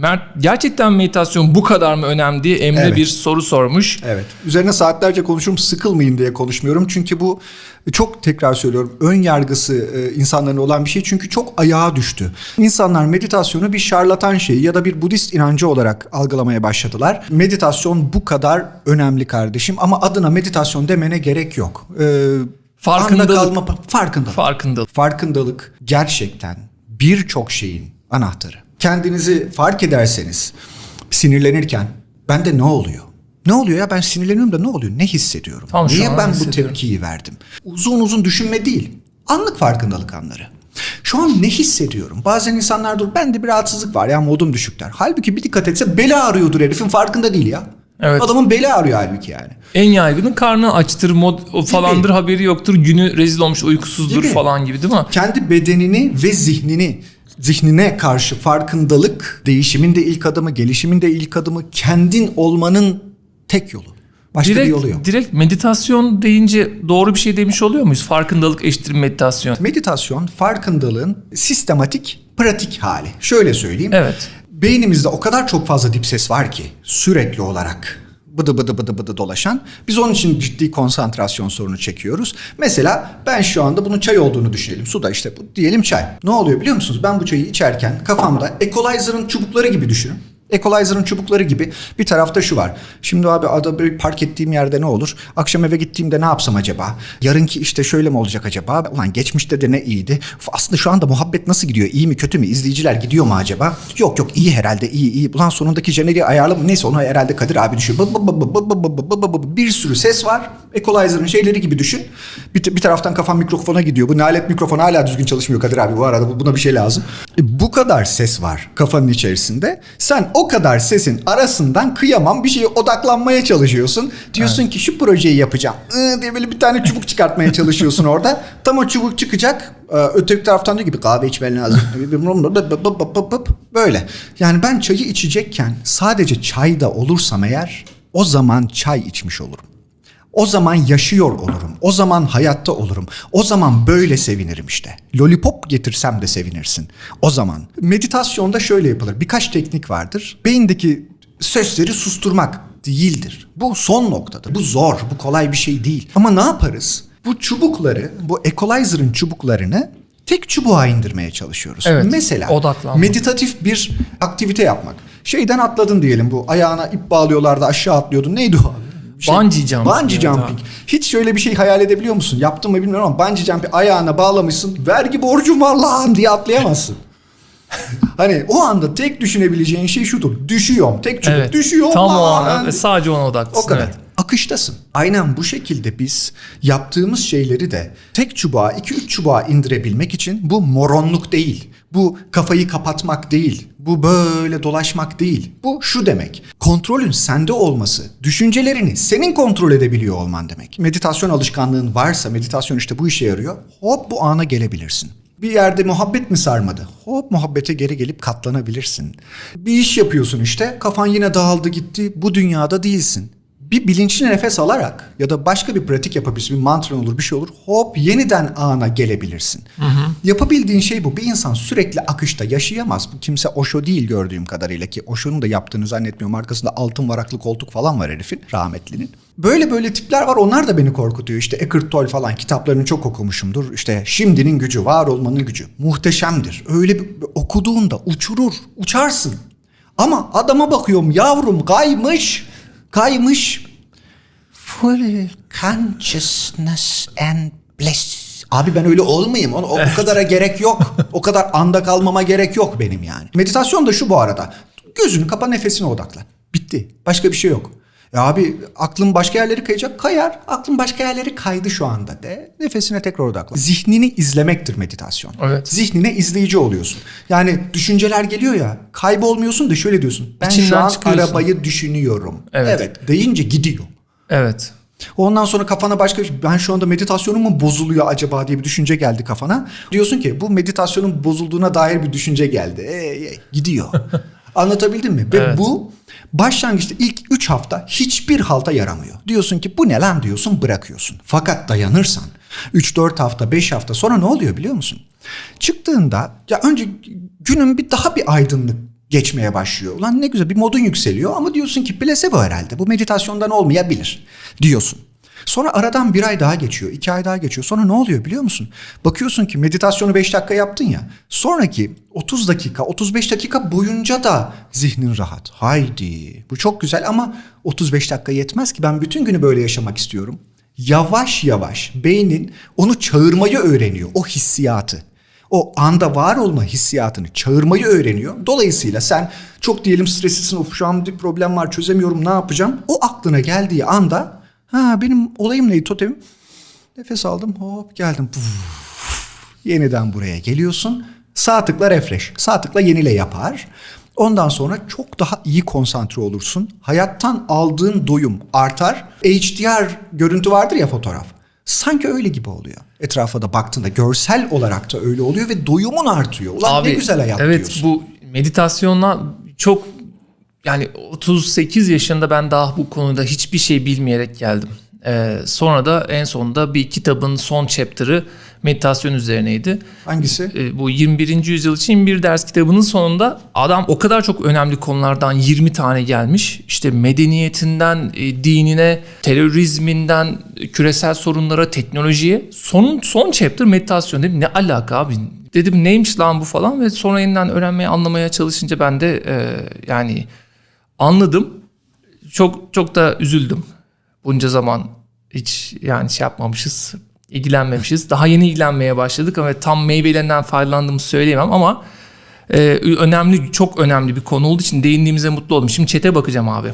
Mert gerçekten meditasyon bu kadar mı önemli diye Emre Evet. bir soru sormuş. Evet. Üzerine saatlerce konuşurum sıkılmayın diye konuşmuyorum. Çünkü bu çok tekrar söylüyorum ön yargısı e, insanların olan bir şey. Çünkü çok ayağa düştü. İnsanlar meditasyonu bir şarlatan şeyi ya da bir Budist inancı olarak algılamaya başladılar. Meditasyon bu kadar önemli kardeşim ama adına meditasyon demene gerek yok. Ee, Farkındalık. kalma, farkındalık. Farkındalık. Farkındalık gerçekten birçok şeyin anahtarı. Kendinizi fark ederseniz sinirlenirken bende ne oluyor? Ne oluyor ya ben sinirleniyorum da ne oluyor? Ne hissediyorum? Tam Niye ben bu tepkiyi verdim? Uzun uzun düşünme değil. Anlık farkındalık anları. Şu an ne hissediyorum? Bazen insanlar dur bende bir rahatsızlık var ya modum düşük der. Halbuki bir dikkat etse beli ağrıyordur herifin farkında değil ya. Evet. Adamın beli ağrıyor halbuki yani. En yaygını karnı açtır, mod falandır haberi yoktur, günü rezil olmuş, uykusuzdur Gibi. falan gibi değil mi? kendi bedenini ve zihnini zihnine karşı farkındalık değişimin de ilk adımı, gelişimin de ilk adımı kendin olmanın tek yolu. Başka bir yolu yok. Direkt, direkt meditasyon deyince doğru bir şey demiş oluyor muyuz? Farkındalık eşittir meditasyon. Meditasyon farkındalığın sistematik, pratik hali. Şöyle söyleyeyim. Evet. Beynimizde o kadar çok fazla dip ses var ki sürekli olarak bıdı bıdı bıdı bıdı dolaşan. Biz onun için ciddi konsantrasyon sorunu çekiyoruz. Mesela ben şu anda bunun çay olduğunu düşünelim. Suda işte bu diyelim çay. Ne oluyor biliyor musunuz? Ben bu çayı içerken kafamda equalizer'ın çubukları gibi düşünün. Equalizer'ın çubukları gibi bir tarafta şu var. Şimdi abi ada park ettiğim yerde ne olur? Akşam eve gittiğimde ne yapsam acaba? Yarınki işte şöyle mi olacak acaba? Ulan geçmişte de ne iyiydi? Aslında şu anda muhabbet nasıl gidiyor? İyi mi kötü mü? İzleyiciler gidiyor mu acaba? Yok yok iyi herhalde iyi iyi. Ulan sonundaki jeneriği ayarlı mı? Neyse onu herhalde Kadir abi düşün. Bir sürü ses var. Equalizer'ın şeyleri gibi düşün. Bir, bir taraftan kafam mikrofona gidiyor. Bu nalet mikrofon hala düzgün çalışmıyor Kadir abi. Bu arada buna bir şey lazım. E, bu kadar ses var kafanın içerisinde. Sen o kadar sesin arasından kıyamam bir şeye odaklanmaya çalışıyorsun. Diyorsun ki şu projeyi yapacağım. Iı diye böyle bir tane çubuk çıkartmaya çalışıyorsun orada. Tam o çubuk çıkacak. Ee, Öteki taraftan diyor gibi kahve içmen lazım. Böyle. Yani ben çayı içecekken sadece çayda olursam eğer o zaman çay içmiş olurum. O zaman yaşıyor olurum. O zaman hayatta olurum. O zaman böyle sevinirim işte. Lollipop getirsem de sevinirsin. O zaman. Meditasyonda şöyle yapılır. Birkaç teknik vardır. Beyindeki sesleri susturmak değildir. Bu son noktadır. Bu zor. Bu kolay bir şey değil. Ama ne yaparız? Bu çubukları, bu equalizer'ın çubuklarını tek çubuğa indirmeye çalışıyoruz. Evet, Mesela odaklanmak. meditatif bir aktivite yapmak. Şeyden atladın diyelim bu ayağına ip bağlıyorlardı aşağı atlıyordun. Neydi o? Bungee jumping Bungee jumping. abi. Hiç şöyle bir şey hayal edebiliyor musun? Yaptın mı bilmiyorum ama bungee jumping ayağına bağlamışsın. Vergi borcum var lan diye atlayamazsın. hani o anda tek düşünebileceğin şey şudur. Düşüyorum. Tek çubuk Evet. düşüyor Tam o an sadece ona odaklısın. O kadar. evet. Akıştasın. Aynen bu şekilde biz yaptığımız şeyleri de tek çubuğa, iki üç çubuğa indirebilmek için bu moronluk değil. Bu kafayı kapatmak değil. Bu böyle dolaşmak değil. Bu şu demek. Kontrolün sende olması, düşüncelerini senin kontrol edebiliyor olman demek. Meditasyon alışkanlığın varsa, meditasyon işte bu işe yarıyor. Hop bu ana gelebilirsin. Bir yerde muhabbet mi sarmadı? Hop muhabbete geri gelip katlanabilirsin. Bir iş yapıyorsun işte, kafan yine dağıldı gitti, bu dünyada değilsin. Bir bilinçli nefes alarak ya da başka bir pratik yapabilirsin, bir mantran olur, bir şey olur. Hop yeniden ana gelebilirsin. Yapabildiğin şey bu. Bir insan sürekli akışta yaşayamaz. Bu kimse Osho değil gördüğüm kadarıyla ki Osho'nun da yaptığını zannetmiyorum. Arkasında altın varaklı koltuk falan var herifin, rahmetlinin. Böyle böyle tipler var. Onlar da beni korkutuyor. İşte Eckhart Tolle falan kitaplarını çok okumuşumdur. İşte şimdinin gücü, var olmanın gücü. Muhteşemdir. Öyle bir, okuduğunda uçurur, uçarsın. Ama adama bakıyorum yavrum kaymış, kaymış. Full consciousness and bliss. Abi ben öyle olmayayım. O, o, o kadara gerek yok. O kadar anda kalmama gerek yok benim yani. Meditasyon da şu bu arada. Gözünü kapa nefesine odaklan. Bitti. Başka bir şey yok. Ya abi aklın başka yerleri kayacak. Kayar. Aklın başka yerleri kaydı şu anda de. Nefesine tekrar odaklan. Zihnini izlemektir meditasyon. Evet. Zihnine izleyici oluyorsun. Yani düşünceler geliyor ya. Kaybolmuyorsun da şöyle diyorsun. Ben şu İçinden an çıkıyorsun. arabayı düşünüyorum. Evet. evet. Deyince gidiyor. Evet. Ondan sonra kafana başka ben şu anda meditasyonum mu bozuluyor acaba diye bir düşünce geldi kafana. Diyorsun ki bu meditasyonun bozulduğuna dair bir düşünce geldi. E, e, gidiyor. Anlatabildim mi? Ve Evet. bu başlangıçta ilk 3 hafta hiçbir halta yaramıyor. Diyorsun ki bu ne lan diyorsun bırakıyorsun. Fakat dayanırsan 3-4 hafta 5 hafta sonra ne oluyor biliyor musun? Çıktığında ya önce günün bir daha bir aydınlık geçmeye başlıyor. Ulan ne güzel bir modun yükseliyor ama diyorsun ki plasebo herhalde. Bu meditasyondan olmayabilir diyorsun. Sonra aradan bir ay daha geçiyor, iki ay daha geçiyor. Sonra ne oluyor biliyor musun? Bakıyorsun ki meditasyonu 5 dakika yaptın ya. Sonraki 30 dakika, 35 dakika boyunca da zihnin rahat. Haydi bu çok güzel ama 35 dakika yetmez ki. Ben bütün günü böyle yaşamak istiyorum. Yavaş yavaş beynin onu çağırmayı öğreniyor. O hissiyatı. O anda var olma hissiyatını çağırmayı öğreniyor. Dolayısıyla sen çok diyelim streslisin, of şu an bir problem var çözemiyorum ne yapacağım? O aklına geldiği anda ha benim olayım neydi totemim? Nefes aldım hop geldim. Puf. Yeniden buraya geliyorsun. Sağ tıkla refresh. Sağ tıkla yenile yapar. Ondan sonra çok daha iyi konsantre olursun. Hayattan aldığın doyum artar. HDR görüntü vardır ya fotoğraf. Sanki öyle gibi oluyor. Etrafa da baktığında görsel olarak da öyle oluyor ve doyumun artıyor. Ulan ne güzel hayat evet, diyorsun. bu meditasyonla çok yani 38 yaşında ben daha bu konuda hiçbir şey bilmeyerek geldim. Ee, sonra da en sonunda bir kitabın son chapter'ı meditasyon üzerineydi. Hangisi? Ee, bu 21. yüzyıl için bir ders kitabının sonunda adam o kadar çok önemli konulardan 20 tane gelmiş. İşte medeniyetinden e, dinine, terörizminden küresel sorunlara, teknolojiye. Son son chapter meditasyon dedim. Ne alaka abi? Dedim neymiş lan bu falan ve sonra yeniden öğrenmeye, anlamaya çalışınca ben de e, yani anladım. Çok çok da üzüldüm. Bunca zaman hiç yani şey yapmamışız, ilgilenmemişiz. Daha yeni ilgilenmeye başladık ama tam meyvelerinden faydalandığımızı söyleyemem ama e, önemli, çok önemli bir konu olduğu için değindiğimize mutlu oldum. Şimdi çete bakacağım abi.